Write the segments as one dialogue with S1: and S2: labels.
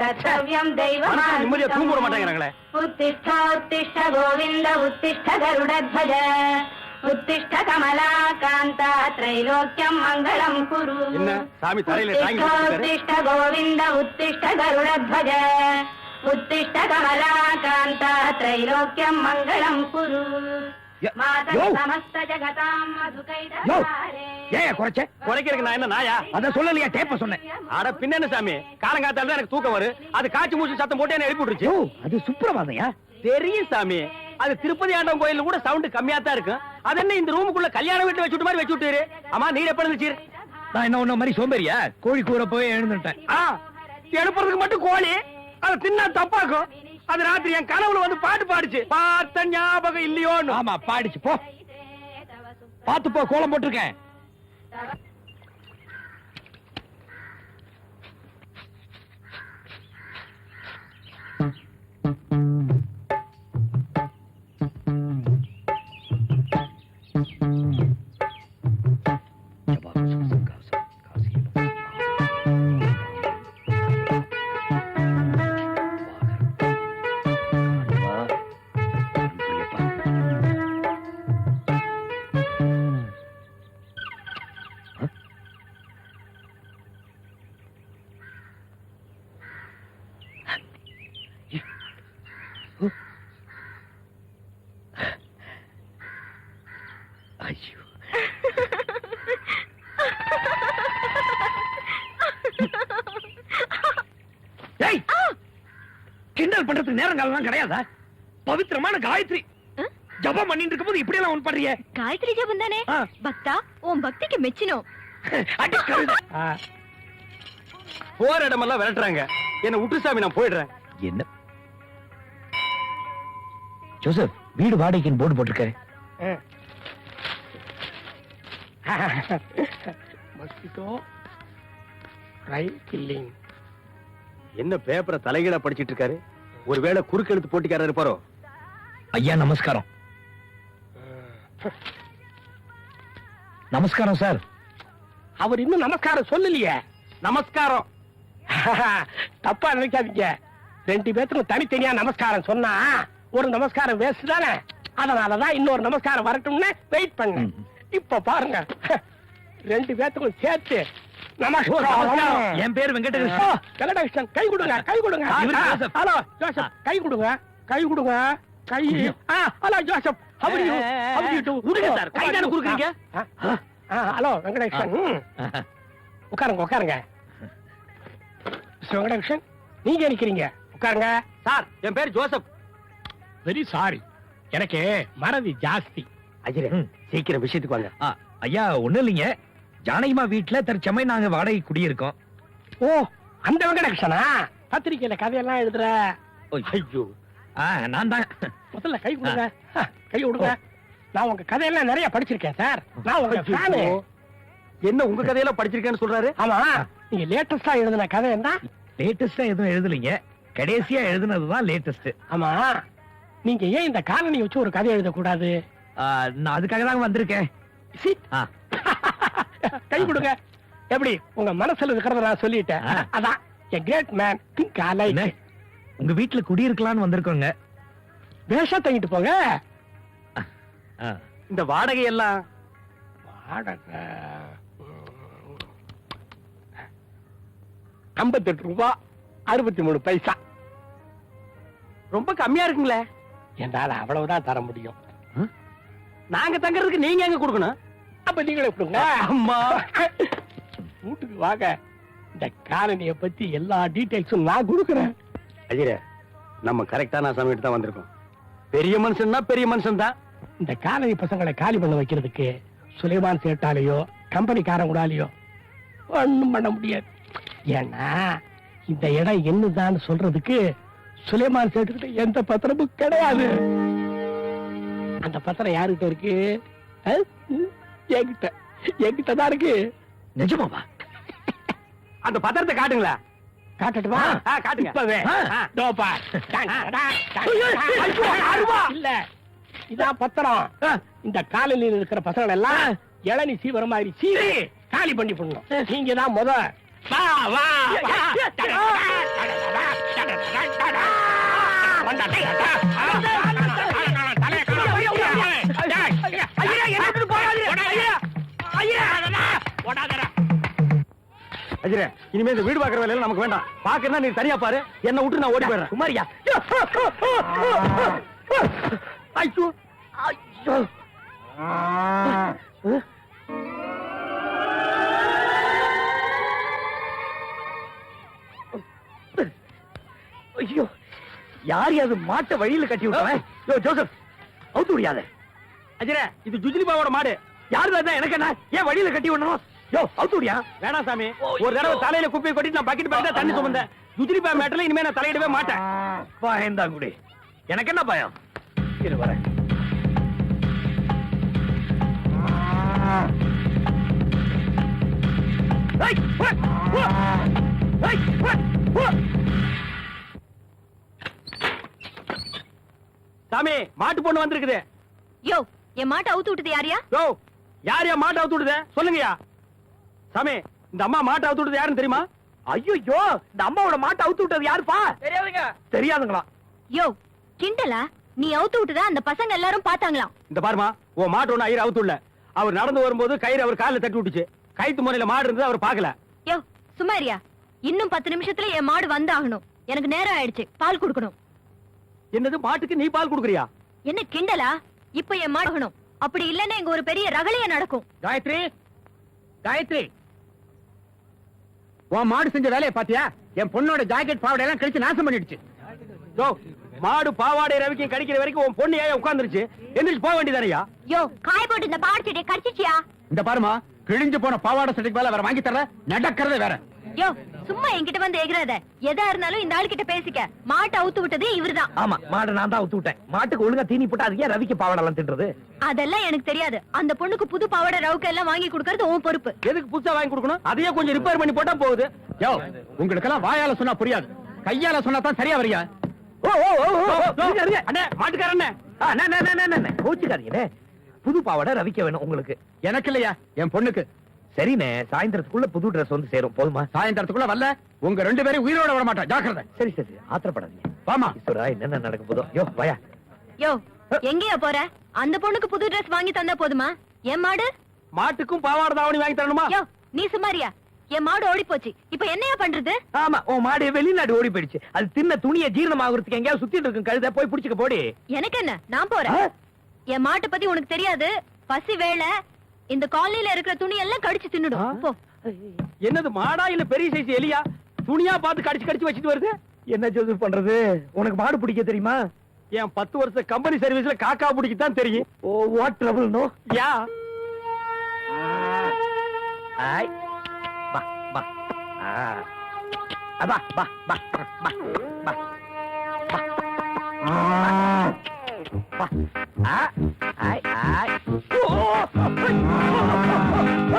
S1: கர்த்தவ்யம்
S2: நிம்மதியா தூங்க விட மாட்டேங்கிறாங்களே.
S1: உத்திஷ்ட உத்திஷ்ட கோவிந்த உத்திஷ்ட கருடத்வஜ. உத்திஷ்ட கமலா காந்தா திரைலோக்கியம் மங்களம் குரு.
S2: என்ன, சாமி தலையில தாங்கி
S1: உத்திஷ்ட
S2: வச்சிருக்காரு?
S1: உத்திஷ்ட கோவிந்த உத்திஷ்ட கருடத்வஜ. உத்திஷ்ட கமலா காந்தா திரைலோக்கியம் மங்களம் குரு.
S3: ய-
S1: மாதா
S3: யோ!
S1: சமஸ்த ஜகதாம்
S3: யோ!
S1: மதுகைதசாரே
S3: ஏன் குறைச்ச?
S2: குறைக்கிறதுக்கு நான் என்ன நாயா?
S3: அத சொல்லலையா டேப்ப சொன்னேன்.
S2: அட பின்ன என்ன சாமி காலங்காத்தால தான் எனக்கு தூக்கம் வரும். அது காய்ச்சி மூச்சு சத்தம் போட்டு என்ன எழுப்பி விட்டுருச்சு
S3: யோ அது சுப்பிரபாதையா
S2: தெரியும் சாமி. அது திருப்பதி ஆண்டம் கோயில்ல கூட சவுண்ட் கம்மியா தான் இருக்கும். அது என்ன இந்த ரூமுக்குள்ள கல்யாண வீட்டு வச்சு விட்ட மாதிரி வச்சு விட்டுரு? ஆமா நீர் எப்ப இருந்துச்சு
S3: நான் என்ன ஒண்ணு மாதிரி சோம்பேறியா? கோழி கூற போய் எழுந்துட்டேன்.
S2: எழுப்புறதுக்கு மட்டும் கோழி. அது தின்னா தப்பாக்கும். அது ராத்திரி என் கனவுல வந்து பாட்டு பாடுச்சு. பார்த்த ஞாபகம் இல்லையோன்னு.
S3: ஆமா பாடிச்சு போ. பாத்து போ கோலம் போட்டிருக்கேன். காலம்லாம் கிடையாதா? பவித்திரமான காயத்ரி. ஜபம் பண்ணிட்டு இருக்கும்போது இப்படி எல்லாம் ஒன்
S4: பண்றிய?
S3: காயத்ரி
S4: ஜபம் தானே? பக்தா உன்
S3: பக்திக்கு மெச்சினோம்.
S2: போற இடமெல்லாம் விரட்டுறாங்க. என்ன உட்டுசாமி நான் போயிடுறேன்.
S3: என்ன? ஜோசப் வீடு வாடகைக்குன்னு போர்டு போட்டிருக்காரு.
S5: மஸ்கிட்டோ ரைல் கில்லிங்
S2: என்ன பேப்பரை தலைகீழா படிச்சிட்டு இருக்காரு? ஒருவேளை குறுக்கெழுத்து போட்டிக்காரர் இருப்பாரோ
S3: ஐயா நமஸ்காரம். நமஸ்காரம் சார்.
S5: அவர் இன்னும் நமஸ்காரம் சொல்லலையே.
S2: நமஸ்காரம்.
S5: தப்பா நினைக்காதீங்க. ரெண்டு பேத்துக்கும் தனித்தனியா நமஸ்காரம் சொன்னா ஒரு நமஸ்காரம் வேஸ்ட் தானே? அதனாலதான் இன்னொரு நமஸ்காரம் வரட்டும்னு வெயிட் பண்ணேன். இப்ப பாருங்க. ரெண்டு பேத்துக்கும் சேர்த்து
S3: நமஸ்காரம். என் பேர்
S5: ஓ,
S3: வெங்கடகிருஷ்ணன்
S5: கை கொடுங்க கை கொடுங்க. ஹலோ ஜோசப் கை கொடுங்க கை கொடுங்க கை. ஹலோ ஜோசப்
S2: சார், கை தானே
S5: ஆ, ஹலோ வெங்கடகிருஷ்ணன். உட்காருங்க உட்காருங்க. வெங்கடகிருஷ்ணன் நீங்க நிக்கிறீங்க? உட்காருங்க.
S2: சார் என் பேர் ஜோசப்.
S5: வெரி சாரி எனக்கு மறதி ஜாஸ்தி.
S2: அஜிரே. சீக்கிரம் விஷயத்துக்கு வாங்க.
S3: ஐயா ஒண்ணு இல்லைங்க. ஜானகிமா வீட்டுல தற்சமயம் நாங்க வாடகை குடியிருக்கோம்.
S5: ஓ அந்த வெங்கடகிருஷ்ணனா? பத்திரிக்கையில கதையெல்லாம் எழுதுற.
S2: ஐயோ.
S3: ஆ, நான் தான்.
S5: முதல்ல கை கொடுங்க. கை கொடுங்க. நான் உங்க கதையெல்லாம் நிறைய படிச்சிருக்கேன் சார். நான் உங்க ஃபேனு.
S2: என்ன உங்க கதையெல்லாம் படிச்சிருக்கேன்னு சொல்றாரு?
S5: ஆமா. நீங்க லேட்டஸ்டா எழுதின கதை என்ன?
S3: லேட்டஸ்டா எதுவும் எழுதலைங்க. கடைசியா எழுதுனதுதான் லேட்டஸ்ட்
S5: ஆமா. நீங்க ஏன் இந்த காலனி வச்சு ஒரு கதை எழுதக்கூடாது?
S3: நான் அதுக்காக தான் வந்திருக்கேன்.
S5: கை கொடுங்க. எப்படி? உங்க மனசுல இருக்கிறத நான் சொல்லிட்டேன். அதான். great man think alike
S3: என்ன? உங்க வீட்டுல குடியிருக்கலாம்னு வந்திருக்கோங்க.
S5: வேஷம் தங்கிட்டு போங்க.
S2: இந்த வாடகை எல்லாம்?
S5: வாடகை? ஐம்பத்தெட்டு ரூபா அறுபத்தி மூணு பைசா.
S2: ரொம்ப கம்மியா இருக்குங்களே.
S5: என்னால அவ்வளவுதான் தர முடியும்.
S2: நாங்க தங்கறதுக்கு நீங்க எங்க கொடுக்கணும்?
S5: அப்ப நீங்களே கொடுங்க
S2: அம்மா.
S5: வீட்டுக்கு வாங்க. இந்த காலனிய பத்தி எல்லா டீடைல்ஸும் நான் கொடுக்குறேன்.
S2: அஜிரே நம்ம கரெக்டான சமயத்து தான் வந்திருக்கோம். பெரிய மனுஷன்னா பெரிய மனுஷன் தான்.
S5: இந்த காலனி பசங்களை காலி பண்ண வைக்கிறதுக்கு சுலைமான் சேட்டாலேயோ கம்பெனிக்காரங்களாலேயோ ஒண்ணும் பண்ண முடியாது. ஏன்னா இந்த இடம் என்னதான்னு சொல்றதுக்கு சுலைமான் சேட்டுக்கிட்ட எந்த பத்திரமும் கிடையாது. அந்த பத்திரம் யாருகிட்ட இருக்கு? என்கிட்ட என்கிட்ட தான் இருக்கு.
S3: நிஜமாவா?
S2: அந்த பத்திரத்தை காட்டுங்களா.
S5: காட்டட்டுமா?
S2: காட்டுங்க.
S5: இப்பவே.
S3: அருவா.
S5: இல்ல இதான் பத்திரம். இந்த காலனியில் இருக்கிற பசங்க எல்லாம் இளநி சீவர மாதிரி சீவி காலி பண்ணி போடணும். நீங்க தான் முத.
S3: வா வா
S2: அஜிரே இனிமே இந்த வீடு பாக்குற வேலையில நமக்கு வேண்டாம். பாக்குறதா நீ தனியா பாரு. என்ன விட்டு நான் ஓடி போயிடுறேன்.
S3: குமாரியா.
S2: ஐயோ. ஐயோ.
S3: ஐயோ. யார் அது மாட்டை வழியில கட்டி விட்டவன்? யோ ஜோசப் அவுத்து முடியாத
S2: அஜிரே இது ஜுஜிலிபாவோட மாடு.
S3: யாரு தான் எனக்கு என்ன? ஏன் வழியில கட்டி விடணும்? யோ அவுத்து முடியா
S2: வேணாம் சாமி. ஒரு தடவை தலையில குப்பையை கொட்டிட்டு நான் பக்கெட் பேக்கெட் தண்ணி சுமந்தேன். ஜுஜிலிபா மேட்டர்ல இனிமே நான் தலையிடவே மாட்டேன்.
S3: பயந்தா குடி எனக்கு என்ன பயம்? இரு வரேன்.
S2: சாமி மாட்டு பொண்ணு வந்திருக்குது.
S4: யோ என் மாட்டை அவுத்து விட்டது யாரியா
S2: யோ? யார் யா மாட்டை அவுத்து விடுதே சொல்லுங்கயா சாமி இந்த அம்மா மாட்டை அவுத்து விடுது யாருன்னு தெரியுமா?
S3: ஐயோ இந்த அம்மாவோட மாட்டை அவுத்து விட்டது யாருப்பா? தெரியாதுங்க. தெரியாதுங்களா?
S4: யோ கிண்டலா? நீ அவுத்து விட்டதா? அந்த பசங்க எல்லாரும் பார்த்தாங்களாம்.
S2: இந்த பாருமா உன் மாட்டு ஒண்ணு ஐயர் அவுத்து அவர் நடந்து வரும்போது கயிறு அவர் காலில் தட்டி விட்டுச்சு. கைத்து முறையில மாடு இருந்தது அவர் பார்க்கல.
S4: யோ சுமாரியா இன்னும் பத்து நிமிஷத்துல என் மாடு வந்தாகணும். எனக்கு நேரம் ஆயிடுச்சு. பால் கொடுக்கணும்.
S2: என்னது மாட்டுக்கு நீ பால் கொடுக்குறியா?
S4: என்ன கிண்டலா? இப்ப என் மாடு அப்படி இல்லன்னா இங்க ஒரு பெரிய ரகளைய நடக்கும்.
S2: காயத்ரி காயத்ரி. உன் மாடு செஞ்ச வேலையை பாத்தியா? என் பொண்ணோட ஜாக்கெட் பாவாடை எல்லாம் கழிச்சு நாசம் பண்ணிடுச்சு. யோ மாடு பாவாடை ரவிக்கும் கடிக்கிற வரைக்கும் உன் பொண்ணு ஏன் உட்கார்ந்துருச்சு? எந்திரிச்சு போக வேண்டியதானையா
S4: யோ காய போட்டு இந்த பாடு செடியை கடிச்சிச்சியா
S2: இந்த பாருமா கிழிஞ்சு போன பாவாடை சட்டைக்கு மேல வேற வாங்கி தர நடக்கிறதே வேற.
S4: யோ சும்மா என்கிட்ட வந்து எகிறாத எதா இருந்தாலும் இந்த ஆள் கிட்ட பேசிக்க. மாட்டை அவுத்து விட்டது இவர்தான்.
S3: ஆமா மாடை நான் தான் அவுத்து விட்டேன். மாட்டுக்கு ஒழுங்கா தீனி போட்டா அது ஏன் ரவிக்கு பாவாடெல்லாம் தின்றது.
S4: அதெல்லாம் எனக்கு தெரியாது. அந்த பொண்ணுக்கு புது பாவாடை ரவுக்க எல்லாம் வாங்கி கொடுக்கறது உன் பொறுப்பு.
S2: எதுக்கு புதுசா வாங்கி கொடுக்கணும்? அதையே கொஞ்சம் ரிப்பேர் பண்ணி போட்டா போகுது. யோ உங்களுக்கு எல்லாம் வாயால சொன்னா புரியாது. கையால சொன்னா தான் சரியா வரியா?
S3: ஓ ஓ ஓ.
S2: அண்ணே மாட்டுக்கார அண்ணே
S3: அண்ணே. புது பாவாடை ரவிக்க வேணும் உங்களுக்கு.
S2: எனக்கு இல்லையா? என் பொண்ணுக்கு.
S3: சரிண்ணே சாயந்தரத்துக்குள்ள புது Dress வந்து சேரும். போதுமா?
S2: சாயந்தரத்துக்குள்ள வரல. உங்க ரெண்டு பேரும் உயிரோட விட மாட்டேன். ஜாக்கிரதை.
S3: சரி சரி ஆத்திரப்படாதீங்க.
S2: வாமா.
S3: ஈஸ்வரா என்னென்ன நடக்க போதோ? யோ வயா.
S4: யோ எங்கேயா போற? அந்த பொண்ணுக்கு புது Dress வாங்கி தந்தா போதுமா? என் மாடு?
S2: மாட்டுக்கும் பாவாடை தாவணி வாங்கி தரணுமா?
S4: யோ நீ சுமாரியா என் மாடு ஓடி போச்சு இப்ப என்னையா பண்றது?
S3: ஆமா உன் மாடு வெளிநாடு ஓடி போயிடுச்சு. அது தின்ன துணியை ஜீரணம் ஆகுறதுக்கு எங்கேயாவது சுத்திட்டு இருக்கும் கழுத போய் புடிச்சுக்க போடி.
S4: எனக்கு என்ன? நான் போறேன்? என் மாட்டை பத்தி உனக்கு தெரியாது. பசி வேலை. இந்த காலனில இருக்கிற துணி எல்லாம் கடிச்சு தின்னுடும். போ.
S2: என்னது மாடா இல்ல பெரிய சைஸ் எலியா? துணியா பார்த்து கடிச்சு கடிச்சு வச்சிட்டு வருது?
S3: என்ன ஜோசப் பண்றது? உனக்கு மாடு பிடிக்க தெரியுமா?
S2: என் பத்து வருஷ கம்பெனி சர்வீஸ்ல காக்கா பிடிக்கத்தான் தெரியும்.
S3: ஓ வாட் ட்ரபிள் நோ
S2: யா.
S3: ஆய். பா பா ஆ. பா பா பா பா பா பா ஆ.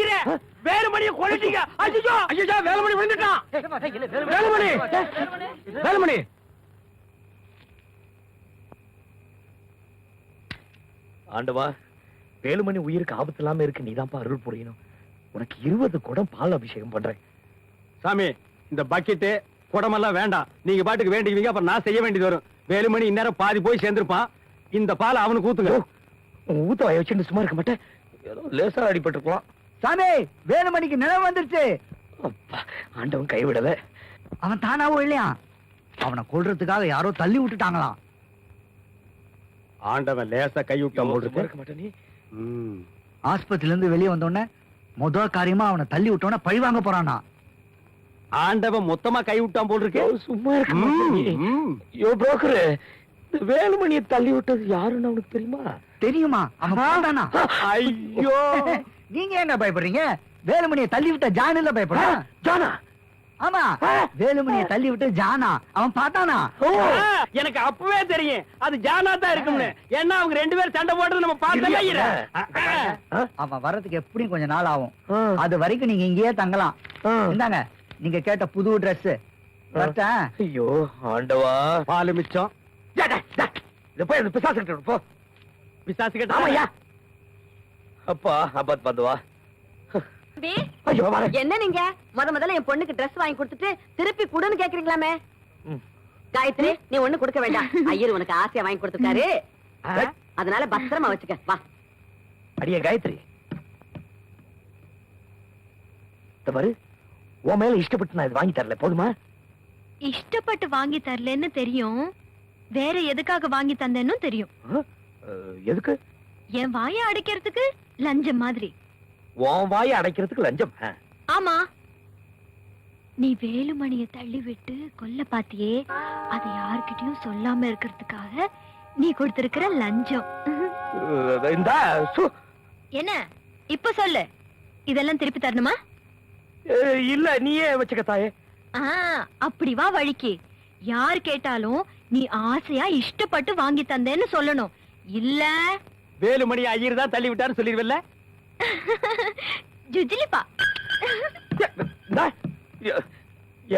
S2: அஜிரே வேலுமணியை கொண்டுட்டீங்க அஜிஜோ அஜிஜோ வேலுமணி விழுந்துட்டான். வேலுமணி. வேலுமணி.
S3: ஆண்டவா வேலுமணி உயிருக்கு ஆபத்து இல்லாம இருக்கு. நீதான்ப்பா அருள் புரியணும். உனக்கு இருபது குடம் பால் அபிஷேகம் பண்றேன்.
S2: சாமி இந்த பக்கெட்டு குடமெல்லாம் வேண்டாம். நீங்க பாட்டுக்கு வேண்டிக்குவீங்க அப்புறம் நான் செய்ய வேண்டியது வரும். வேலுமணி இந்நேரம் பாதி போய் சேர்ந்திருப்பான். இந்த பால் அவனுக்கு ஊத்துங்க.
S3: ஊத்த வச்சுட்டு சும்மா இருக்க மாட்டேன்? ஏதோ லேசா அடிபட்டிருக்கலாம்.
S6: சாமி வேலுமணிக்கு நினைவு வந்துருச்சு.
S3: அப்பா, ஆண்டவன் கைவிடல.
S6: அவன் தானாவோ இல்லையா? அவனை கொல்றதுக்காக யாரோ தள்ளி விட்டுட்டாங்களாம்
S2: ஆண்டவன் லேசா கை விட்டான்.
S6: ஆஸ்பத்திரில இருந்து வெளியே வந்தோடனே முதல் காரியமா அவனை தள்ளி விட்டோன்னே பழி வாங்க போறானா?
S2: ஆண்டவன் மொத்தமா கை விட்டான் போல் இருக்கு.
S3: சும்மா இருக்க புரோக்கர் இந்த வேலுமணியை தள்ளி விட்டது யாருன்னு அவனுக்கு தெரியுமா?
S6: தெரியுமா? அவன்?
S2: ஐயோ.
S6: நீங்க என்ன பயப்படுறீங்க? வேலுமணியை தள்ளி விட்ட ஜான் இல்ல
S3: ஜானா.
S6: ஆமா. வேலுமணியை தள்ளி விட்டு ஜானா. அவன் பார்த்தானா?
S2: எனக்கு அப்பவே தெரியும். அது ஜானா தான் இருக்கும்னு. ஏன்னா அவங்க ரெண்டு பேரும் சண்டை போடுறது நம்ம ஆ,
S6: அவன் வர்றதுக்கு எப்படியும் கொஞ்ச நாள் ஆகும். அது வரைக்கும் நீங்க இங்கேயே தங்கலாம். இந்தாங்க நீங்க கேட்ட புது வரட்டா
S3: ஐயோ ஆண்டவா.
S2: பாலு மிச்சம்.
S3: போய் பிசாசு கிட்ட போ.
S2: பிசாசு கிட்ட
S3: அப்பா அப்பாத் பாத்துவா ஐயோ வர
S1: என்ன நீங்க? முத முதல்ல என் பொண்ணுக்கு Dress வாங்கி கொடுத்துட்டு திருப்பி குடுன்னு கேக்குறீங்களாமே? காயத்ரி நீ ஒண்ணு கொடுக்க வேண்டாம். ஐயர் உனக்கு ஆசையா வாங்கி கொடுத்துருக்காரு. அதனால பத்திரமா வச்சுக்க. வா.
S3: அடியே காயத்ரி. பாரு உன் மேல இஷ்டப்பட்டு நான் இது வாங்கி தரல. போதுமா?
S4: இஷ்டப்பட்டு வாங்கி தரலன்னு தெரியும். வேற எதுக்காக வாங்கி தந்தேன்னு தெரியும்.
S3: எதுக்கு?
S4: என் வாயை அடைக்கிறதுக்கு லஞ்சம் மாதிரி.
S3: உன் வாயை அடைக்கிறதுக்கு லஞ்சம்.
S4: ஆமா. நீ வேலுமணிய தள்ளி விட்டு கொல்ல பாத்தியே அதை யார்கிட்டயும் சொல்லாம இருக்கிறதுக்காக நீ கொடுத்திருக்கிற லஞ்சம். என்ன? இப்ப சொல்லு. இதெல்லாம் திருப்பி தரணுமா?
S3: இல்ல நீயே வச்சுக்க தாயே.
S4: அப்படி வா வழிக்கு. யார் கேட்டாலும் நீ ஆசையா இஷ்டப்பட்டு வாங்கி தந்தேன்னு சொல்லணும். இல்ல
S2: வேலுமணி ஐயர் தான் தள்ளி விட்டாரு சொல்லிருவல்ல?
S4: ஜுஜிலிப்பா.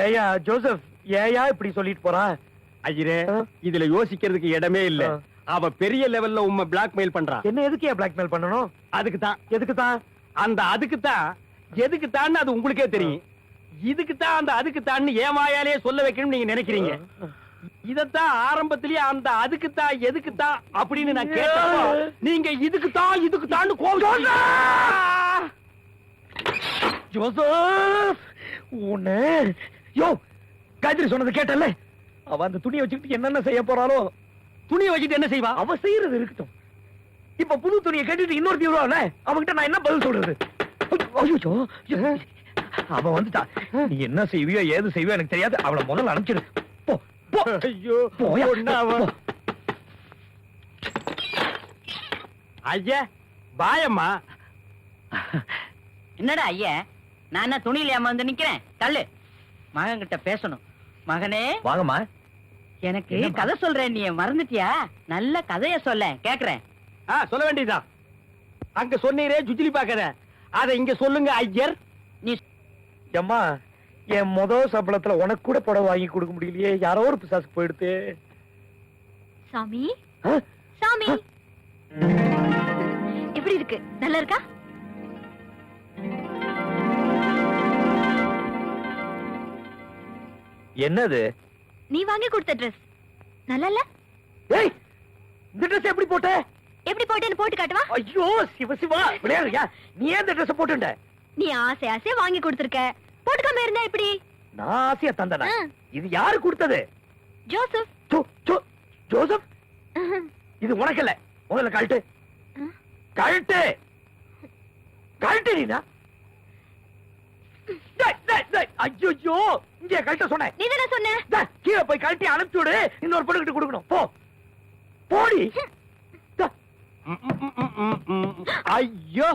S3: ஏயா ஜோசப் ஏயா இப்படி சொல்லிட்டு போறா?
S2: ஐயரே. இதுல யோசிக்கிறதுக்கு இடமே இல்ல. அவ பெரிய லெவல்ல உண்மை பிளாக்மெயில் பண்றா.
S3: என்ன எதுக்கு ஏன் பிளாக்மெயில் பண்ணணும்?
S2: அதுக்கு தான்
S3: எதுக்கு தான்?
S2: அந்த அதுக்கு தான் எதுக்கு தான் அது உங்களுக்கே தெரியும். இதுக்கு தான் அந்த அதுக்கு தான் என் வாயாலே சொல்ல வைக்கணும்னு நீங்க நினைக்கிறீங்க. இதத்தான் ஆரம்பத்திலேயே அந்த அதுக்கு தான் எதுக்கு தான் அப்படின்னு நான் கேட்டப்போ நீங்க இதுக்கு தான் இதுக்கு தான் கோவில்
S3: ஜோசப்! உன்னை யோ காயத்ரி சொன்னது கேட்டல அவ அந்த துணியை வச்சுக்கிட்டு என்னென்ன செய்ய போறாளோ
S2: துணியை வச்சுட்டு என்ன செய்வா?
S3: அவ செய்யறது இருக்கட்டும். இப்ப புது துணியை கட்டிட்டு இன்னொரு தீவிரம் அவகிட்ட நான் என்ன பதில் சொல்றது? ஐயோ அவ வந்துட்டா. நீ என்ன செய்வியோ ஏது செய்வியோ எனக்கு தெரியாது. அவளை முதல்ல அனுப்பிச்சிடு.
S2: ஐயோ
S3: போ.
S2: ஐயா பாயம்மா
S7: என்னடா ஐயா? நான் என்ன துணியில ஏமாந்து நிக்கிறேன்? தள்ளு. மகன் கிட்ட பேசணும். மகனே.
S3: வாங்கம்மா.
S7: எனக்கு? கதை சொல்றேன் நீ மறந்துட்டியா? நல்ல கதைய சொல்ல கேக்குறேன்.
S2: ஆ சொல்ல வேண்டியதா அங்க சொன்னீரே ஜுஜிலி பாக்கத அத இங்க சொல்லுங்க ஐயர்.
S7: நீ
S3: அம்மா என் முத சம்பளத்துல உனக்கு கூட புடவை வாங்கி கொடுக்க முடியலையே. யாரோ ஒரு பிசாசு போயிடுத்து.
S4: சாமி? சாமி? எப்படி இருக்கு? நல்லா இருக்கா?
S3: என்னது?
S4: நீ வாங்கி கொடுத்த ட்ரெஸ் நல்லா இல்ல?
S3: ஏய் இந்த ட்ரெஸ் எப்படி போட்ட?
S4: எப்படி போட்டேன்னு போட்டு காட்டுவா?
S3: ஐயோ சிவ சிவா விளையாடுறியா? நீ ஏன் இந்த ட்ரெஸ் போட்டுண்ட
S4: நீ ஆசை ஆசையா வாங்கி கொடுத்திருக்க? போட்டுக்காம இருந்தா எப்படி?
S3: நான் ஆசையா தந்தனா. இது யாரு கொடுத்தது?
S4: ஜோசப்.
S3: ஜோசப்? இது உனக்கு இல்ல முதல்ல கழட்டு. கழட்டு. கழட்டு நீனா? ஐயோ இங்க கழட்ட சொன்னேன்.
S4: நீ தானே சொன்ன?
S3: கீழே போய் கழட்டி அனுப்பிச்சு விடு. இன்னொரு பொண்ணுகிட்ட கொடுக்கணும். போ. போடி.
S2: ஐயோ.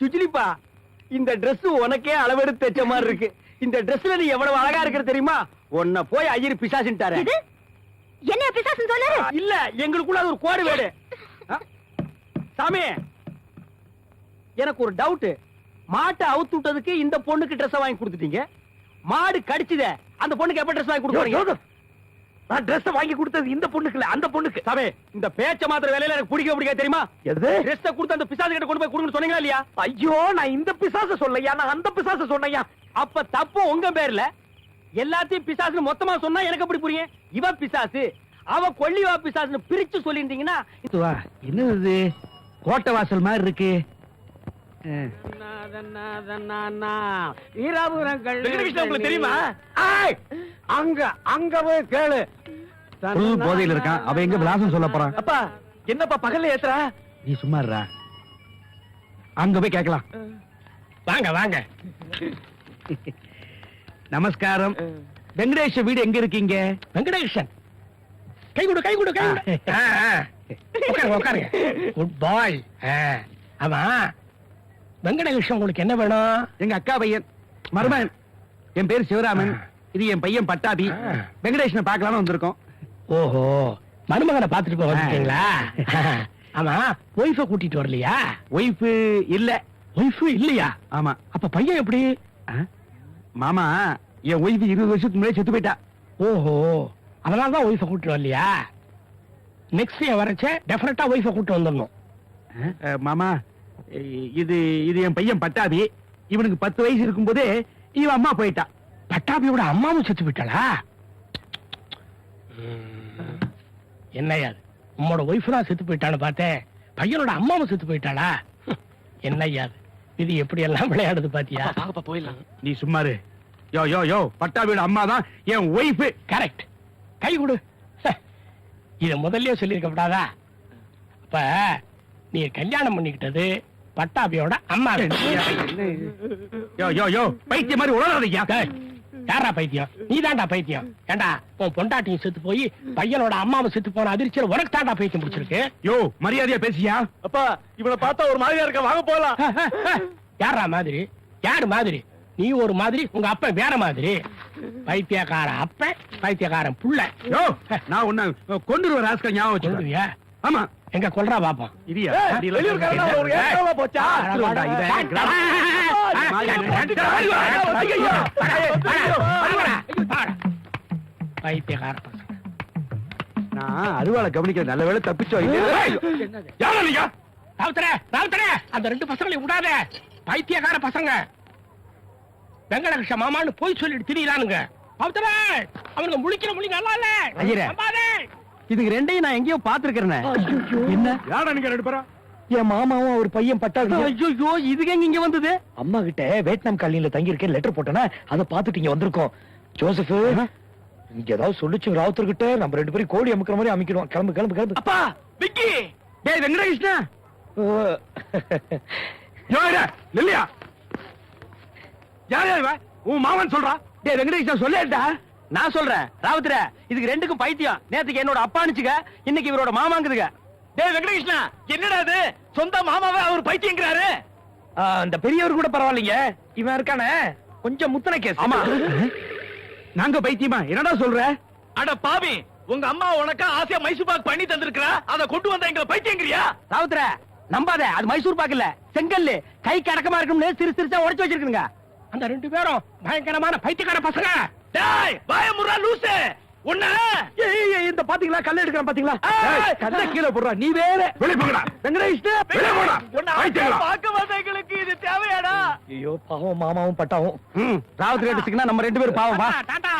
S2: சுஜிலிப்பா. இந்த Dress உனக்கே அளவெடுத்து தைச்ச மாதிரி இருக்கு. இந்த Dressல நீ எவ்வளவு அழகா இருக்கிற தெரியுமா? உன்னை போய் ஐயர் பிசாசின்ட்டாரு
S4: இது? என்ன பிசாசுன்னு சொல்லாரு
S2: இல்ல எங்களுக்குள்ள அது ஒரு கோடு வேடு. ஆ? சாமி எனக்கு ஒரு டவுட் மாட்டை அவுத்து விட்டதுக்கு இந்த பொண்ணுக்கு Dress வாங்கி கொடுத்துட்டீங்க. மாடு கடிச்சுதே அந்த பொண்ணுக்கு எப்ப Dress வாங்கி கொடுக்குறீங்க
S3: நான் Dress வாங்கி கொடுத்தது இந்த பொண்ணுக்கு இல்ல அந்த பொண்ணுக்கு.
S2: சாமி இந்த பேச்ச மாத்திர வேலையில எனக்கு பிடிக்க பிடிக்க தெரியுமா?
S3: எது?
S2: Dress கொடுத்து அந்த பிசாசு கிட்ட கொண்டு போய் கொடுங்கன்னு சொன்னீங்களா இல்லையா?
S3: ஐயோ நான் இந்த பிசாச சொல்லையா நான் அந்த பிசாச சொன்னையா
S2: அப்ப தப்பு உங்க பேர்ல. எல்லாத்தையும் பிசாசுன்னு மொத்தமா சொன்னா எனக்கு எப்படி புரியும்? இவ பிசாசு அவ கொல்லிவா பிசாசுன்னு பிரிச்சு சொல்லியிருந்தீங்கன்னா
S6: என்னது இது? கோட்டை வாசல் மாதிரி இருக்கு.
S2: உங்களுக்கு தெரியுமா? அங்க அங்க போய் கேளு.
S6: புது போதையில இருக்கான். அவ எங்க விலாசம் சொல்ல போறான்?
S3: அப்பா என்னப்பா பகல்ல ஏத்துறா?
S6: நீ சும்மா இருடா. அங்க போய் கேட்கலாம்.
S5: வாங்க வாங்க.
S6: நமஸ்காரம். வெங்கடேஷ் வீடு எங்க இருக்கீங்க?
S5: வெங்கடேஷன். கை கொடு கை கொடு கை கொடு. உட்காருங்க குட் பாய் ஆமா வெங்கடேஷன் உங்களுக்கு என்ன வேணும்?
S6: எங்க அக்கா பையன். மருமகன்.
S2: என் பேர் சிவராமன். இது என் பையன் பட்டாபி. வெங்கடேஷனை பார்க்கலாம்னு வந்திருக்கோம்.
S5: ஓஹோ. மருமகனை பாத்துட்டு போக வந்துட்டீங்களா? ஆமா. ஒய்ஃப கூட்டிட்டு வரலையா?
S2: ஒய்ஃப் இல்ல.
S5: ஒய்ஃபு இல்லையா?
S2: ஆமா.
S5: அப்ப பையன் எப்படி?
S2: மாமா என் ஒய்ஃப் இருபது வருஷத்துக்கு முன்னாடி செத்து போயிட்டா.
S5: ஓஹோ. அதனாலதான் ஒய்ஃப கூட்டிட்டு வரலையா? நெக்ஸ்ட் இயர் வரச்சே டெஃபினட்டா ஒய்ஃப கூட்டிட்டு வந்துடணும்.
S2: மாமா இது இது என் பையன் பட்டாபி. இவனுக்கு பத்து வயசு இருக்கும்போதே இவன் அம்மா போயிட்டா.
S5: பட்டாபியோட அம்மாவும் செத்து போயிட்டாளா? என்னையா? உம்மோட ஒய்ஃப் தான் செத்து போயிட்டான்னு பார்த்தேன். பையனோட அம்மாவும் செத்து போயிட்டாளா? அது? இது எப்படி எல்லாம் விளையாடுது பாத்தியா?
S2: நீ சும்மாரு யோ யோ யோ பட்டாபியோட அம்மா தான் என் ஒய்ஃப்
S5: கரெக்ட் கை கொடு. இத முதல்லயே சொல்லியிருக்க கூடாதா? அப்ப நீ கல்யாணம் பண்ணிக்கிட்டது பட்டாபியோட அம்மா
S2: யோ யோ யோ பைத்திய மாதிரி உணராதீங்க
S5: டேய், யாரா பைத்தியம்? நீ தான்டா பைத்தியம். ஏண்டா உன் பொண்டாட்டியும் செத்து போய் பையனோட அம்மாவும் செத்து போன அதிர்ச்சியில உனக்கு தான்டா பைத்தியம் பிடிச்சிருக்கு?
S2: யோ மரியாதையா பேசியா?
S3: அப்பா இவனை பார்த்தா ஒரு மாதிரியா இருக்க வாங்க போலாம்.
S5: யாரா மாதிரி? யாரு மாதிரி? நீ ஒரு மாதிரி உங்க அப்பன் வேற மாதிரி. பைத்தியக்கார அப்பன் பைத்தியக்காரன் புள்ள.
S2: யோ நான் உன்னை கொண்டுருவ ராஸ்கல் ஞாபகம் வச்சுக்கோ.
S5: சொல்லுவியா
S2: ஆமா.
S5: எங்க கொல்றா பைத்தியக்கார பசங்க
S2: நான் அருவாளை கவனிக்கிற நல்ல வேளை தப்பிச்சோ யாரா நீங்க
S5: ராவுத்தரே ராவுத்தரே அந்த ரெண்டு பசங்களையும் விடாத பைத்தியக்கார பசங்க வெங்கடகிருஷ்ண மாமான்னு போய் சொல்லிட்டு திரியலானுங்க அவனுங்க முழிக்கிற முழி நல்லா இல்ல.
S2: இதுக்கு ரெண்டையும் நான் எங்கேயோ பாத்துருக்கிறேன் என்ன? யாரா நீங்க ரெண்டு பேரும்?
S3: என் மாமாவும் அவர் பையன் பட்டாபி
S2: ஐயோ இதுக்கு எங்க இங்க வந்தது?
S3: அம்மா கிட்ட வியட்நாம் காலனில தங்கி இருக்கேன் லெட்டர் போட்டேன்னா அதை பார்த்துட்டு இங்க வந்திருக்கோம். ஜோசப் இங்க ஏதாவது சொல்லுச்சு ராவுத்தர் கிட்ட நம்ம ரெண்டு பேரும் கோழி அமுக்கிற மாதிரி அமைக்கிறோம் கிளம்பு கிளம்பு கிளம்பு.
S2: அப்பா விக்கி! டேய் வெங்கடகிருஷ்ணா யோரா லில்லியா யார் யார் உன் மாமன் சொல்றா? டேய் வெங்கடகிருஷ்ணா சொல்லேடா நான் சொல்றேன். ராவுத்ர இதுக்கு ரெண்டுக்கும் பைத்தியம். நேத்துக்கு என்னோட அப்பா அனுச்சுங்க இன்னைக்கு இவரோட மாமாங்குதுங்க டேய் வெங்கடகிருஷ்ணா என்னடா இது? சொந்த மாமாவே அவர் பைத்தியங்கிறாரு.
S3: அந்த பெரியவர் கூட பரவாயில்லைங்க. இவன் இருக்கானே. கொஞ்சம் முத்தனை கேஸ்.
S2: ஆமா. நாங்க பைத்தியமா? என்னடா சொல்ற?
S3: அட பாவி உங்க அம்மா உனக்கு ஆசையா மைசூர் பாக் பண்ணி தந்திருக்கா அத கொண்டு வந்த எங்களை பைத்தியங்கிறியா?
S2: ராவுத்ர நம்பாத அது மைசூர் பாக்கு இல்ல. செங்கல்லு கை அடக்கமா இருக்கும்னு சிறு சிறுசா உடைச்சு வச்சிருக்குங்க
S5: அந்த ரெண்டு பேரும் பயங்கரமான பைத்தியக்கார பசங்க.
S3: டேய் பயமுறா லூசு. உன்ன. இந்த பாத்தீங்களா? கல்ல எடுக்கறேன் பாத்தீங்களா?
S2: கல்லை கீழே போடுறா. நீ வேற. வெளிய போங்கடா. வெங்கடகிருஷ்ணா வெளிய போடா பைத்தியங்களா
S3: பாக்க வந்தவங்களுக்கு இது தேவையாடா? ஐயோ பாவம் மாமாவும் பட்டாவும்.
S2: ம். ராவுத்ர எடுத்துக்கினா நம்ம ரெண்டு பேரும் பாவம்? வா
S5: டாடா.